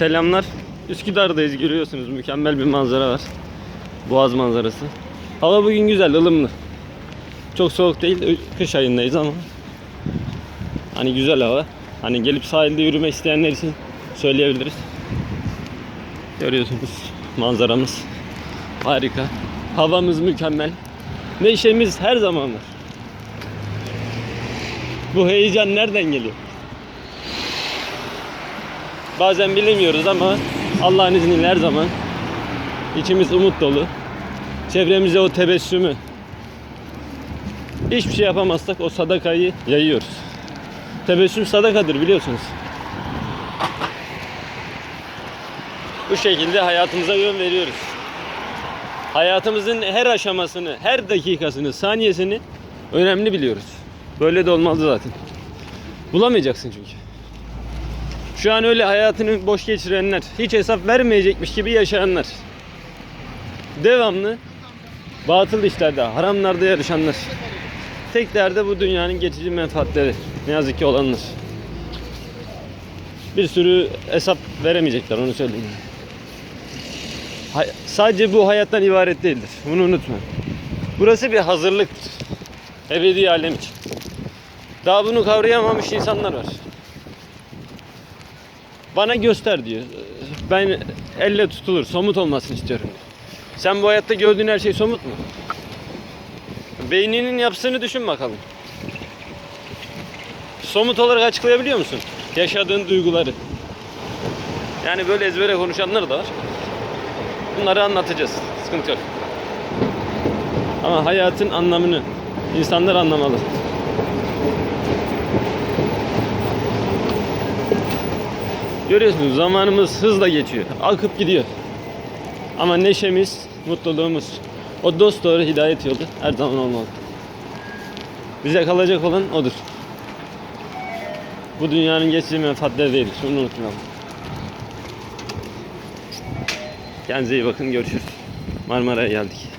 Selamlar. Üsküdar'dayız görüyorsunuz. Mükemmel bir manzara var. Boğaz manzarası. Hava bugün güzel, ılımlı. Çok soğuk değil, kış ayındayız ama hani güzel hava. Hani gelip sahilde yürüme isteyenler için söyleyebiliriz. Görüyorsunuz manzaramız harika. Havamız mükemmel. Neşemiz her zaman var. Bu heyecan nereden geliyor? Bazen bilemiyoruz ama Allah'ın izniyle her zaman içimiz umut dolu. Çevremize o tebessümü hiçbir şey yapamazsak o sadakayı yayıyoruz. Tebessüm sadakadır biliyorsunuz. Bu şekilde hayatımıza yön veriyoruz. Hayatımızın her aşamasını, her dakikasını, saniyesini önemli biliyoruz. Böyle de olmalı zaten. Bulamayacaksın çünkü. Şu an öyle hayatını boş geçirenler, hiç hesap vermeyecekmiş gibi yaşayanlar. Devamlı batıl işlerde, haramlarda yarışanlar. Tek derdi bu dünyanın geçici menfaatleri. Ne yazık ki olanlar. Bir sürü hesap veremeyecekler onu söyleyeyim. Hay- sadece bu hayattan ibaret değildir. Bunu unutma. Burası bir hazırlıktır. Ebedi alem için. Daha bunu kavrayamamış insanlar var. Bana göster diyor. Ben elle tutulur, somut olmasını istiyorum diyor. Sen bu hayatta gördüğün her şey somut mu? Beyninin yapısını düşün bakalım. Somut olarak açıklayabiliyor musun? Yaşadığın duyguları. Yani böyle ezbere konuşanlar da var. Bunları anlatacağız. Sıkıntı yok. Ama hayatın anlamını insanlar anlamalı. Görüyorsunuz zamanımız hızla geçiyor. Akıp gidiyor. Ama neşemiz, mutluluğumuz, o dost doğru hidayet yolu her zaman olmalı. Bize kalacak olan odur. Bu dünyanın geçici menfaatleri değildir. Şunu unutmayalım. Kendinize iyi bakın. Görüşürüz. Marmara'ya geldik.